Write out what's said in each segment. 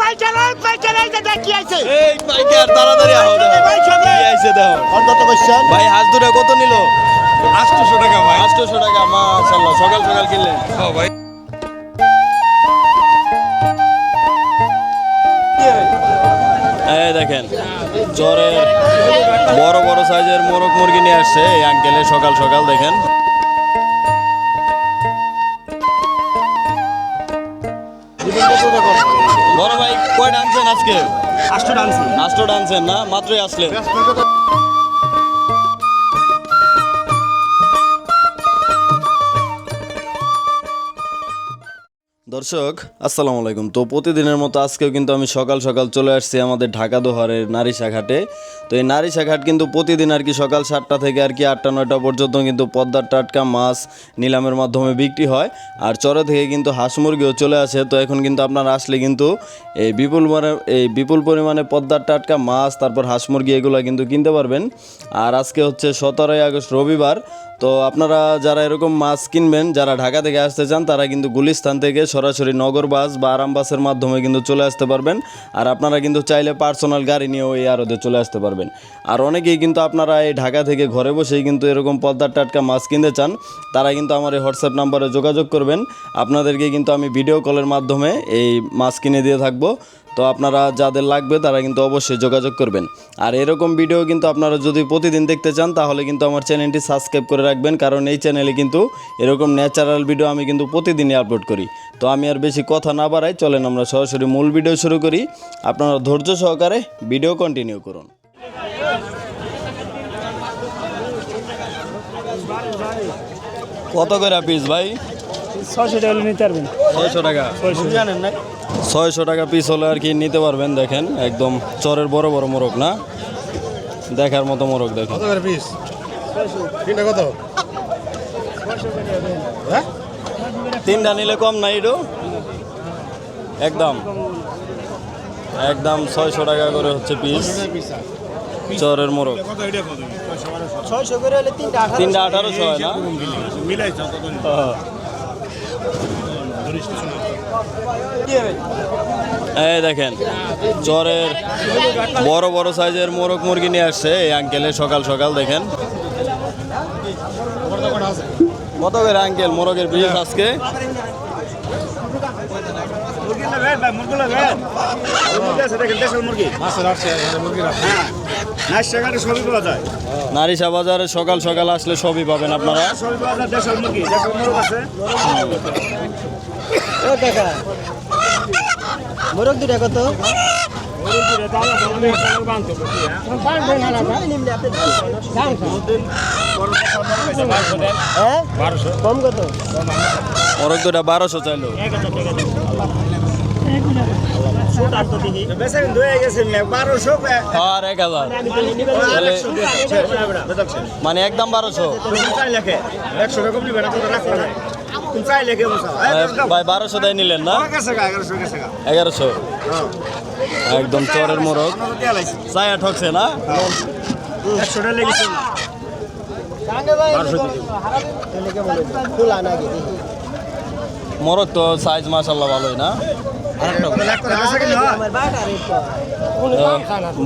পাইকার ওই পাইকার এই যে দেখি আছে এই পাইকার তাড়াতাড়ি আহো ভাই, সবাই। আইছে দেখো। অন্তত কোশ্চেন ভাই হাঁস দুটা কত নিল? আটশোশো টাকা ভাই। আটশোশো টাকা মাশাল্লাহ সকাল সকাল কিনলেন। ও ভাই। দেখেন চরের বড় বড় সাইজের মোরগ মুরগি নিয়ে আসছে এই আঙ্কেলে সকাল সকাল দেখেন। বড় ভাই কয়টা আনছেন আজকে? আটশো ডান্সি আষ্টটা আনছেন না? মাত্রই আসলেন। দর্শক, আসসালামু আলাইকুম। তো প্রতিদিনের মতো আজকেও কিন্তু আমি সকাল সকাল চলে আসছি আমাদের ঢাকা দোহারের নারিশা ঘাটে তো এই নারিশা ঘাট কিন্তু প্রতিদিন আর কি সকাল সাতটা থেকে আর কি আটটা, নয়টা পর্যন্ত কিন্তু পদ্মার টাটকা মাছ নিলামের মাধ্যমে বিক্রি হয়। আর চরে থেকে কিন্তু হাঁস মুরগিও চলে আসে। তো এখন কিন্তু আপনারা আসলে কিন্তু এই বিপুল মানে এই বিপুল পরিমাণে পদ্মার টাটকা মাছ, তারপর হাঁস মুরগি এগুলো কিন্তু কিনতে পারবেন। আর আজকে হচ্ছে সতেরোই আগস্ট রবিবার। তো আপনারা যারা এরকম মাছ কিনবেন, যারা ঢাকা থেকে আসতে চান, তারা কিন্তু গুলিস্তান থেকে সরাসরি নগর বাস বা আরাম বাসের মাধ্যমে কিন্তু চলে আসতে পারবেন। আর আপনারা কিন্তু চাইলে পার্সোনাল গাড়ি নিয়েও এই আরতে চলে আসতে পারবেন। আর অনেকেই কিন্তু আপনারা এই ঢাকা থেকে ঘরে বসেই কিন্তু এরকম পদ্মার টাটকা মাছ কিনতে চান, তারা কিন্তু আমার এই হোয়াটসঅ্যাপ নাম্বারে যোগাযোগ করবেন। আপনাদেরকে কিন্তু আমি ভিডিও কলের মাধ্যমে এই মাছ কিনে দিয়ে থাকব। তো আপনারা যাদের লাগবে তারা কিন্তু অবশ্যই যোগাযোগ করবেন। আর এরকম ভিডিও কিন্তু আপনারা যদি প্রতিদিন দেখতে চান তাহলে কিন্তু আমার চ্যানেলটি সাবস্ক্রাইব করে রাখবেন কারণ এই চ্যানেলে কিন্তু এরকম ন্যাচারাল ভিডিও আমি কিন্তু প্রতিদিনই আপলোড করি। তো আমি আর বেশি কথা না বাড়াই চলেন আমরা সরাসরি মূল ভিডিও শুরু করি। আপনারা ধৈর্য সহকারে ভিডিও কন্টিনিউ করুন। কত করে পিস ভাই? ছশো টাকা হলে নিতে পারবেন। ছয়শো টাকা। জানেন না ছয়শো টাকা পিস হলে আর কি নিতে পারবেন দেখেন। একদম চরের বড় বড় মোরগ না? দেখার মতো মোরগ দেখেন। পিস কত? হ্যাঁ? তিনটা নিলে কম নাই এটু একদম। একদম ছয়শো টাকা করে হচ্ছে পিস চরের মোরগ। তিনটা আঠারোশো। হয় না মিলাইছ কত হ্যাঁ। এই দেখেন চরের বড় বড় সাইজের মোরগ মুরগি নিয়ে আসছে এই আঙ্কেলে সকাল সকাল দেখেন। কত করে আঙ্কেল মোরগের পিস আজকে? নারিশা বাজারে সকাল সকাল আসলে সবই পাবেন আপনারা। সবই পাওয়া যায় দেশের মুরগি। দেশের মুরগ আছে। মোরগ দুটা কত? হ্যাঁ? কম কত? মোরগ দুটা বারোশো চাইলো। হয়ে মানে একদম বারোশো। একশো ভাই বারোশো দেয় নিলেন না? এগারোশো এগারোশো একদম চরের মোরগ। চায়া ঠকছে না? নাকি মোরগ তো সাইজ মাসাল্লাহ ভালোই না?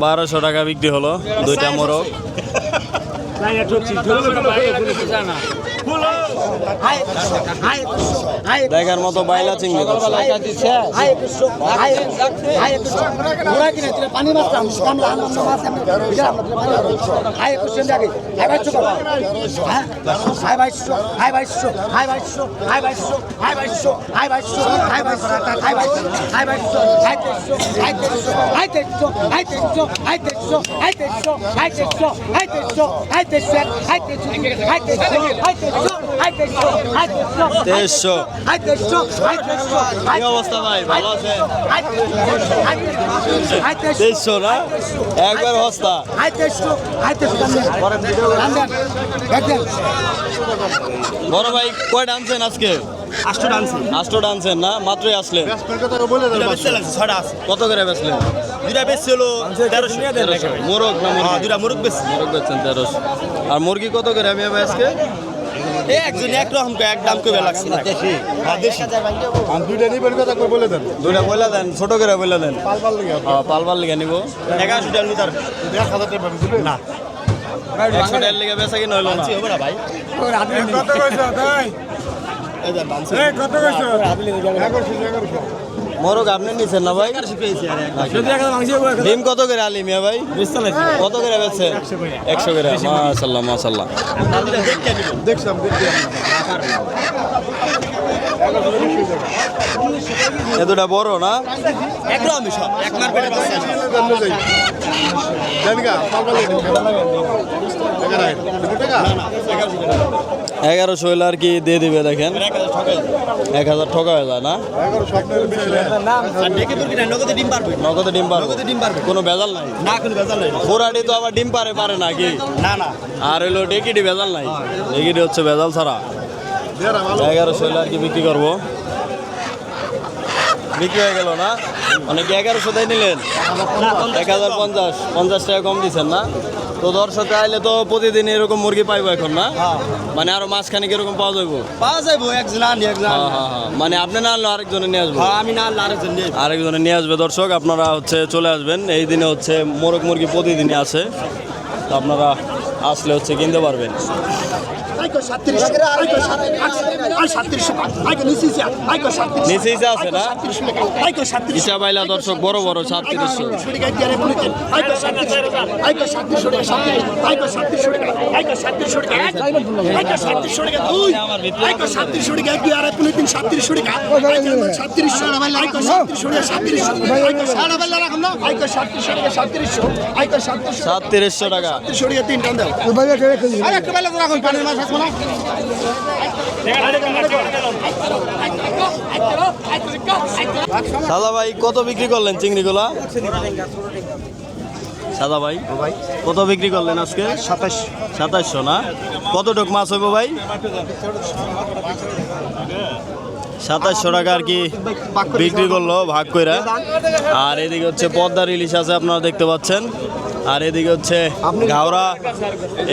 বারোশো টাকা বিক্রি হলো দুইটা মোরগ। দেখার মতো বাইলা চিংড়ি ধরছে। তেইশশো অবস্থা বড় ভাই কয়টা আনছেন আজকে আটশো ডান্সি আষ্টটা আনছেন না মাত্রই আছে কত করে বেচলেন দুইটা বেশি হলো তেরোশো মোরগ না দুইটা মুরগ বেশি মোরগ বেচছেন তেরোশো আর মুরগি কত করে আমি আজকে? একজন একরকম এক দাম করে লাগছে। না দুইটা নিবেন কথা করে বলে দেন। দুইটা বইলা দেন ছোট করে বইলা দেন। পালপাল লেগে হ্যাঁ, পালবার লিখে নিব। এগারোশো টাকার ভিতর এক হাজার টাকা না। একশো টাকার লিখে বেচা কিনা হইল না। কত কইছো? তাই এই কত এগারোশো। মোরগ আপনি নিছেন না ভাই? ডিম কত করে আলি মিয়া ভাই? কত করে বেচছেন? একশো করে। মাশাল্লাহ মাশাল্লাহ। দেখছিলাম দেখছি এ দুটা বড় না? এক এগারোশো হইলে আর কি দিয়ে দিবে দেখেন। এক হাজার ঠকা হয়ে যায় না? নগদে ডিম পারবে। কোনো ভেজাল নাই? না কোনো বেজাল নাই। পোড়াটি তো আবার ডিম পারে পারে না কি? না না। আর হইল ডেকিটি ভেজাল নাই? ডেকিটি হচ্ছে ভেজাল ছাড়া। এগারোশো হইলে আর কি বিক্রি করব? বিক্রি হয়ে গেল না? অনেকে এগারোশো দিয়ে নিলেন? এক হাজার পঞ্চাশ পঞ্চাশ টাকা কম দিচ্ছেন না? তো দর্শক আইলে তো প্রতিদিন এরকম মুরগি পাইবো এখন না? মানে আরও মাঝখানে এরকম পাওয়া যাব পাওয়া যাব একজন আনি একজন হ্যাঁ, হ্যাঁ, হ্যাঁ। মানে আপনি না আনলো আরেকজনে নিয়ে আসব? আমি না আনলো আরেকজন। আরেকজনে নিয়ে আসবে। দর্শক আপনারা হচ্ছে চলে আসবেন। এই দিনে হচ্ছে মোরগ মুরগি প্রতিদিনই আছে তো আপনারা আসলে হচ্ছে কিনতে পারবেন। আইকো 37 আইকো 37 আর 37 আইকো নিসিসা আইকো 37 নিসিসা আছে না আইকো 37 ইসা বাইলা দর্শক বড় বড় 37 আইকো 37 আইকো 37 আইকো 37 আইকো 37 আইকো 37 টাকা দুই আইকো 37 টাকা কি আর আপনি তিন 37 টাকা আইকো 37 সাড়া বাইলা আইকো 37 টাকা 37 আইকো সাড়া বাইলা রাখুন না আইকো 37 টাকা 37 আইকো 37 37 টাকা 37 টাকা তিন টান দাও আরে একটা বাইলা রাখুন পানির মাছ সাদা ভাই কত বিক্রি করলেন চিংড়িগুলা? সাদা ভাই কত বিক্রি করলেন আজকে? সাতাশ। সাতাশশো না? কত টুক মাছ হইব ভাই? সাতাশশো টাকা আর কি বিক্রি করল ভাগ কইরা। আর এদিকে হচ্ছে পদ্মার ইলিশ আছে আপনারা দেখতে পাচ্ছেন। আর এদিকে হচ্ছে ঘাওড়া।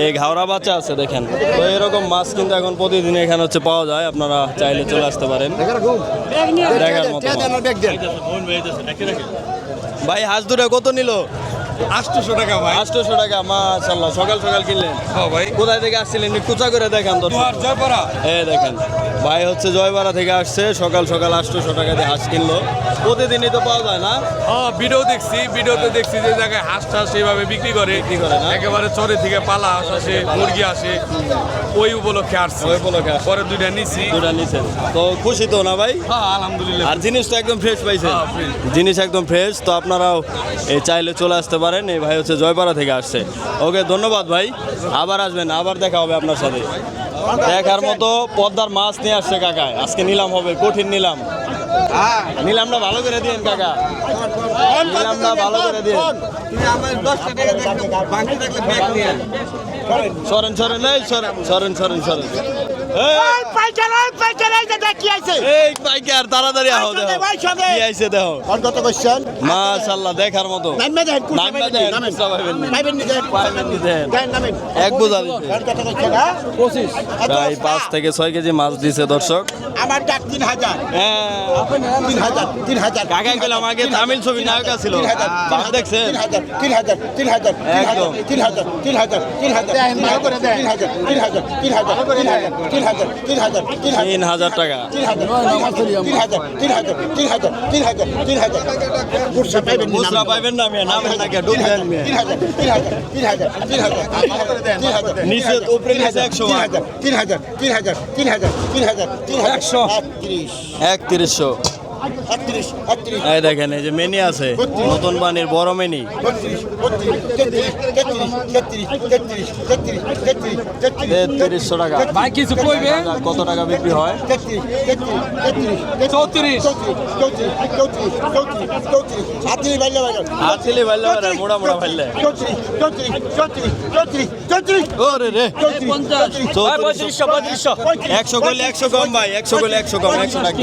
এই ঘাওড়া বাচ্চা আছে দেখেন। তো এরকম মাছ কিন্তু এখন প্রতিদিন এখানে হচ্ছে পাওয়া যায় আপনারা চাইলে চলে আসতে পারেন। দেখার মতো ভাই হাঁস দুটা কত নিল? আটশোশো টাকা ভাই। আটশোশো টাকা মাশাল্লাহ সকাল সকাল কিনলেন? হ্যাঁ ভাই। কোথায় থেকে আসছিলেন? কুচা করে দেখান জয়পাড়া। ভাই হচ্ছে জয়বাড়া থেকে আসছে সকাল সকাল আটশোশো টাকা দিয়ে হাঁস কিনলো। প্রতিদিনই তো পাওয়া যায় না? হ্যাঁ ভিডিও দেখছি ভিডিওতে দেখছি যে জায়গায় হাঁস টাস এইভাবে বিক্রি করে। বিক্রি করে না? একেবারে চরে থেকে পালা হাঁস আসে মুরগি আসে ওই উপলক্ষে আসছে। ওই উপলক্ষে পরে দুইটা নিছি। দুটা নিছেন। তো খুশি তো না ভাই? হ্যাঁ আলহামদুলিল্লাহ। আর জিনিস তো একদম ফ্রেশ পাইছেন। হ্যাঁ, জিনিস একদম ফ্রেশ তো আপনারাও এই চাইলে চলে আসতে পারেন। এই ভাই হচ্ছে জয়পাড়া থেকে আসছে। ওকে ধন্যবাদ ভাই। আবার আসবেন আবার দেখা হবে আপনার সাথে। দেখার মতো পদ্মার মাছ নিয়ে আসছে কাকায়। আজকে নিলাম হবে কঠিন নিলাম। নিলামটা ভালো করে দিন কাকা। নিলামটা ভালো করে দিন সরেন সরেন এই সরেন সরেন সরেন সরেন। দেখার মতো এক বোঝা হ্যাঁ প্রায় পাঁচ থেকে ছয় কেজি মাছ দিছে দর্শক আমার ডাক তিন হাজার হ্যাঁ তিন হাজার তিন হাজার কাকা গেলাম আগে তামিল ছবি নায়ক ছিল তিন হাজার দেখছেন তিন হাজার তিন হাজার তিন হাজার তিন হাজার তিন হাজার তিন হাজার তিন হাজার তিন হাজার তিন হাজার তিন হাজার তিন হাজার তিন হাজার তিন হাজার তিন হাজার টাকা তিন হাজার তিন হাজার তিন হাজার তিন হাজার তিন হাজার তিন হাজার পাইবেন নি মুসরা পাইবেন না মেয়ে নাম নাকি ডুব দেন মিয়া তিন হাজার তিন হাজার তিন হাজার তিন হাজার তিন হাজার নিচে উপরে নিচে একশো তিন হাজার তিন হাজার তিন হাজার তিন হাজার তিন হাজার তিন হাজার একশো। একত্রিশ একত্রিশশো একত্রিশ একত্রিশ এই দেখেন এই যে মেনি আছে নতুন বড় মেনি তেত্রিশশো টাকা কিছু কত টাকা বিক্রি হয় একশো করলে একশো কম ভাই একশো করলে একশো কম একশো টাকা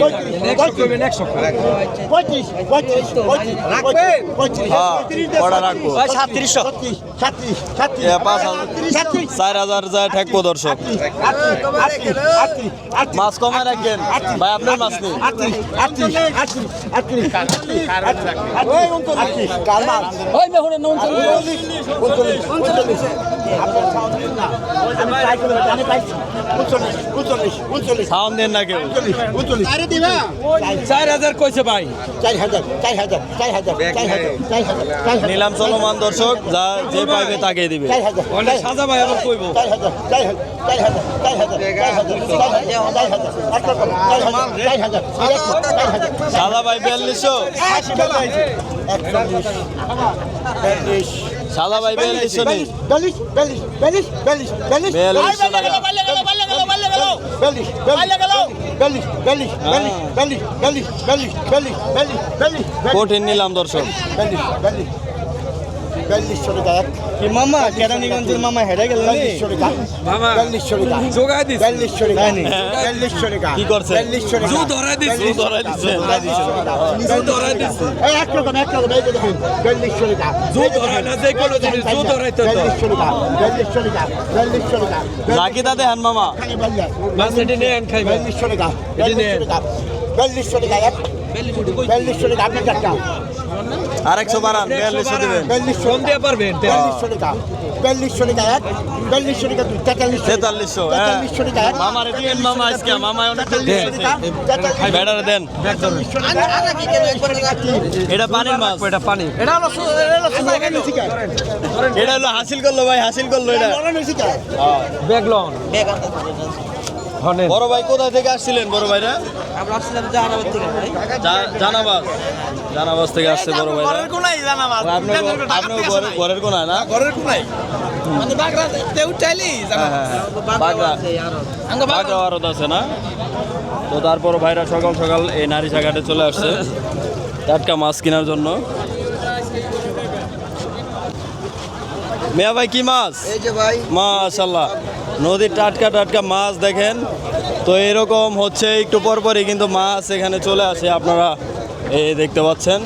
পঁচিশ পঁচিশ পঁচিশ পঁচিশ কটা রাখব সাতত্রিশশো সাতত্রিশ সাতত্রিশ পাঁচ হাজার চার হাজার যা ঠেকবো দর্শক মাছ কমে রাখবেন ভাই আপনার মাছ নেই কার মাছ ওই মেহুরের উনচল্লিশ উনচল্লিশ সাউন্ড দেন না কেউ চার হাজার কইছে ভাই নিলাম চলমান দর্শক যা যে পাইবে তাকে দিবে। সাজা ভাই আবার কইব। সাদা ভাই বিয়াল্লিশশো। একচল্লিশ সাদা ভাই বিয়াল্লিশ বিয়াল্লিশ বিয়াল্লিশ বিয়াল্লিশ বিয়াল্লিশ বিয়াল্লিশশো টাকা বিয়াল্লিশ বিয়াল্লিশ বিয়াল্লিশ বিয়াল্লিশ বিয়াল্লিশ বিয়াল্লিশ বিয়াল্লিশ বিয়াল্লিশ বিয়াল্লিশ বিয়াল্লিশ কঠিন নিলাম দর্শক বিয়াল্লিশ বিয়াল্লিশ বিয়াল্লিশশো টাকা এক কি মামা কেরানীগঞ্জের মামা হেরে গেল বিয়াল্লিশশো টাকা মামা বিয়াল্লিশশো টাকা যোগাই দিস বিয়াল্লিশশো টাকা বিয়াল্লিশশো টাকা কি করছে? বিয়াল্লিশশো টাকা জু ধরাই দিস জু ধরাই দিছে। জু ধরাই দিস এই এক রকম এক রকম এই যে দেখুন বিয়াল্লিশশো টাকা জু ধরাই না যে কোনো জিনিস জু ধরাই তো বিয়াল্লিশশো টাকা বিয়াল্লিশশো টাকা বিয়াল্লিশশো টাকা রাখি দাদে হান মামা খালি এটি নেন খাইবে বিয়াল্লিশশো টাকা বিয়াল্লিশশো টাকা বিয়াল্লিশশো টাকা এক বিয়াল্লিশশো টাকা আপনার চারটা আর একশো বাড়ান বিয়াল্লিশশো দিবেন। বিয়াল্লিশশো টাকা। বিয়াল্লিশশো টাকা এক বিয়াল্লিশশো টাকা দুই তেতাল্লিশশো তেতাল্লিশশো হ্যাঁ। তেতাল্লিশশো টাকা এক। মামার দিবেন মামা আজকে মামা অনেক ব্যাটারে দেন। এটা পানির মাছ। এটা পানি। এটা হলো হাসিল করল ভাই হাসিল করল এটা। ব্যাগ লন। হনে বড় ভাই কোথায় থেকে আসছিলেন বড় ভাইরা? আমরা আসছিলাম জাহানাবাদ থেকে ভাই। জানাবাজ জানাবাজ থেকে আসছে বড় ভাইরা। কোনায় জাহানাবাদ। আপনার আপনার ঘরের ঘরের কোনায় না? ঘরের কোনায়। মানে বাগরা তে উঠাইলি হ্যাঁ হ্যাঁ বাগড়া বাগড়া আরত আছে না? তো তারপর ভাইরা সকাল সকাল এই নারিশা ঘাটে চলে আসছে। টাটকা মাছ কেনার জন্য। মিয়া ভাই কি মাছ? এই যে ভাই। মাশাল্লাহ। নদীর টাটকা টাটকা মাছ দেখেন। তো এরকম হচ্ছে, একটু পরপরই কিন্তু মাছ এখানে চলে আসে আপনারা এই দেখতে পাচ্ছেন।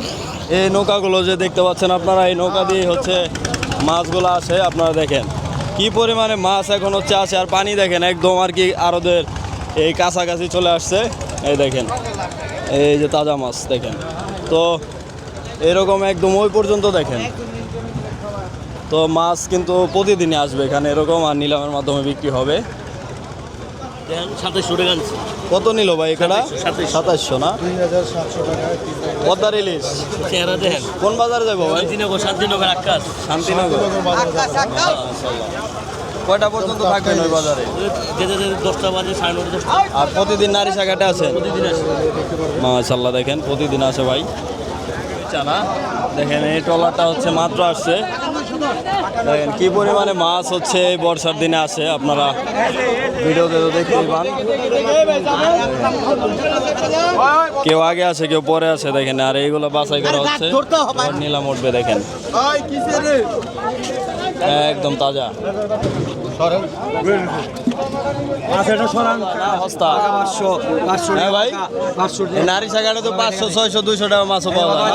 এই নৌকাগুলো যে দেখতে পাচ্ছেন আপনারা, এই নৌকা দিয়ে হচ্ছে মাছগুলো আসে, আপনারা দেখেন। কি পরিমাণে মাছ এখন হচ্ছে আসে আর পানি দেখেন, একদম আর কি আরদের এই কাছাকাছি চলে আসছে। এই দেখেন, এই যে তাজা মাছ দেখেন। তো এরকম একদম ওই পর্যন্ত দেখেন। তো মাছ কিন্তু প্রতিদিনই আসবে এখানে এরকম আর নিলামের মাধ্যমে বিক্রি হবে। কত নিল ভাই এখানে? সাতাশশো না? পদ্মার ইলিশ দেখেন। কোন বাজারে যাব ভাই? শান্তিনগর আকাশ শান্তিনগর। কয়টা পর্যন্ত থাকবেন ওই বাজারে? দশটা বাজে সাড়ে নটা দশটা। আর প্রতিদিন নারী শাখাটে প্রতিদিন মাশাল্লাহ দেখেন প্রতিদিন আসে ভাই। চানা দেখেন এই ট্রলারটা হচ্ছে মাত্র আসছে। দেখেন কি পরিমাণে মাছ হচ্ছে এই বর্ষার দিনে আসে আপনারা ভিডিওতে তো দেখতেই পান। কেউ আগে আছে কেউ পরে আছে দেখেন আর এইগুলো বাছাই করা হচ্ছে। নিলাম উঠবে দেখেন। একদম তাজা। না, হস্তা হ্যাঁ নারী তো পাঁচশো ছয়শো দুইশো টাকা মাছও পাওয়া যায়।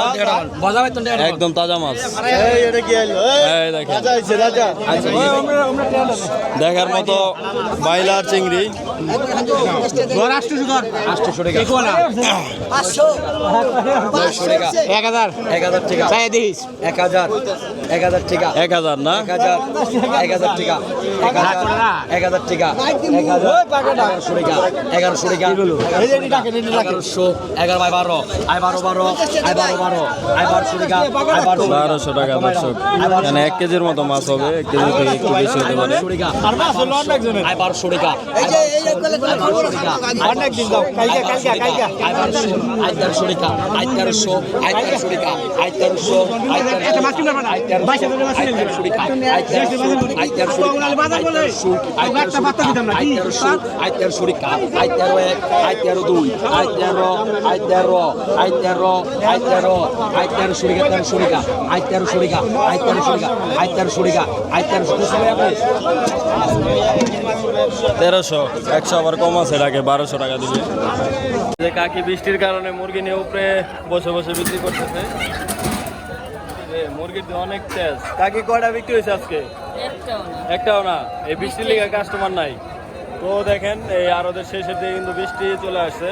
একদম তাজা মাছ। দেখার মতো বাইলার চিংড়ি। এক হাজার। এক হাজার টাকা। এক হাজার। এক হাজার টাকা। এক হাজার না। এক হাজার। এক হাজার টাকা। এক হাজার এক হাজার টাকা। এগারোশো টাকা এগারোশো টাকা এগারোশো এগারো আয় বারো আয় বারো বারো আয় বারো বারো আয় বারোশো টাকা আয় বারোশো বারোশো টাকা দর্শক এখানে এক কেজির মতো মাছ হবে এক কেজি থেকে একটু বেশি হতে পারে আয় বারোশো টাকা অনেক দিন দাও কালকে কালকে কালকে আয় বারোশো আয় তেরোশো টাকা আয় তেরোশো আয় তেরোশো টাকা আয় তেরোশো আয় তেরোশো আয় তেরোশো আই আই তেরো এক আই তেরো দুই আই তেরো আই তেরো আই তেরো আই তেরো আই তেরোশো আই আই আই আই একশো আবার কম আছে এটাকে বারোশো টাকা দিবে যে কাকি বৃষ্টির কারণে মুরগি নিয়ে উপরে বসে বসে বিক্রি করতেছে মুরগির তো অনেক তেজ কাকি কয়টা বিক্রি হয়েছে আজকে একটাও না এই বৃষ্টির লিগে কাস্টমার নাই তো দেখেন, এই আরদের শেষের দিকে কিন্তু বৃষ্টি চলে আসছে।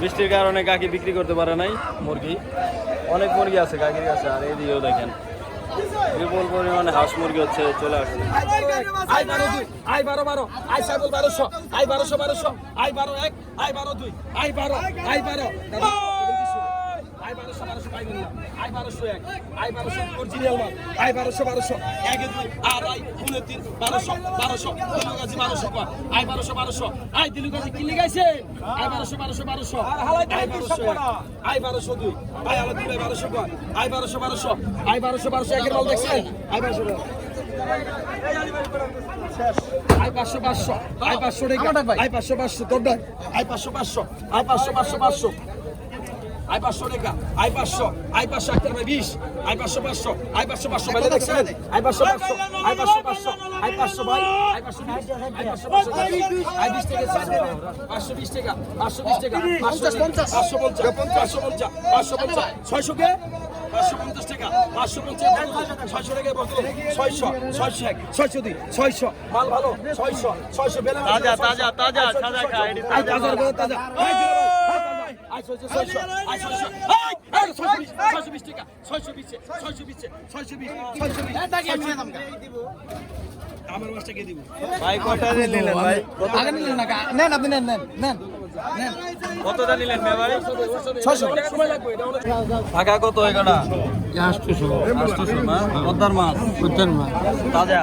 বৃষ্টির কারণে কাকি বিক্রি করতে পারে নাই, মুরগি। অনেক মুরগি আছে কাকির কাছে, আর এইদিকেও দেখেন, বিপুল পরিমাণে হাঁস মুরগি হচ্ছে, চলে আসছে। আই বারো দুই, আই বারো বারো, আই বারোশো আই বারোশো বারোশো, আই বারো এক, আই বারো দুই, আই বারো আই বারো। আই বারোশো আই বারোশো এক আই বারোশো অরিজিনাল মাল। আই বারোশো বারোশো। এক দুই আড়াই পনেরো তিন বারোশো বারোশো। দিলু গাছি বারোশো কর আই বারোশো বারোশো। আই দিলু গাছি কিনলে গাইছে আই বারোশো বারোশো। বারোশো আই বারোশো আই বারোশো দুই। আই আলো দুই বারোশো কর আই বারোশো বারোশো। আই বারোশো বারোশো একের মাল দেখছেন? আই বারোশো আই পাঁচশো পাঁচশো। আই পাঁচশো আই পাঁচশো পাঁচশো তোর ডাক। আই পাঁচশো পাঁচশো। আই পাঁচশো পাঁচশো পাঁচশো। আই পাঁচশো টাকা আই পাঁচশো আই পাঁচশো একটা ভাই বিশ। আই পাঁচশো পাঁচশো আই পাঁচশো পাঁচশো ভাই দেখছেন আই পাঁচশো পাঁচশো আই পাঁচশো পাঁচশো আই পাঁচশো ভাই আই পাঁচশো বিশ আই পাঁচশো পাঁচশো আই বিশ টাকা পাঁচশো বিশ টাকা পাঁচশো বিশ টাকা পাঁচশো পঞ্চাশ পাঁচশো পঞ্চাশ পাঁচশো পঞ্চাশ পাঁচশো পঞ্চাশ ছয়শো কে? পাঁচশো পঞ্চাশ টাকা পাঁচশো পঞ্চাশ ছয়শো টাকা বদল ছয়শো ছয়শো এক ছয়শো দুই ছয়শো মাল ভালো ছয়শো ছয়শো বেলা তাজা তাজা তাজা তাজা তাজা তাজা। আমার মাছটাকে দিব ভাই দিয়ে নিলেন ভাই আগে নিলেন না নেন আপনি নেন নেন নেন কতটা নিলেন ভাই অনেক টাকা কত এগাটা আটশোশো না পদ্মার মাছ পদ্মার মাছ তাজা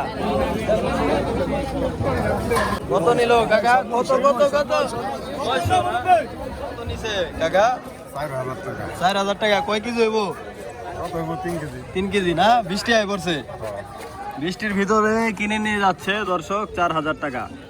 কত নিল কাকা কত কত কত ছয়শো নিছে কাকা? চার হাজার টাকা। কয় কেজি হইব? তিন কেজি। না? বৃষ্টি আয় পড়ছে। বৃষ্টির ভিতরে কিনে নিয়ে যাচ্ছে দর্শক চার হাজার টাকা।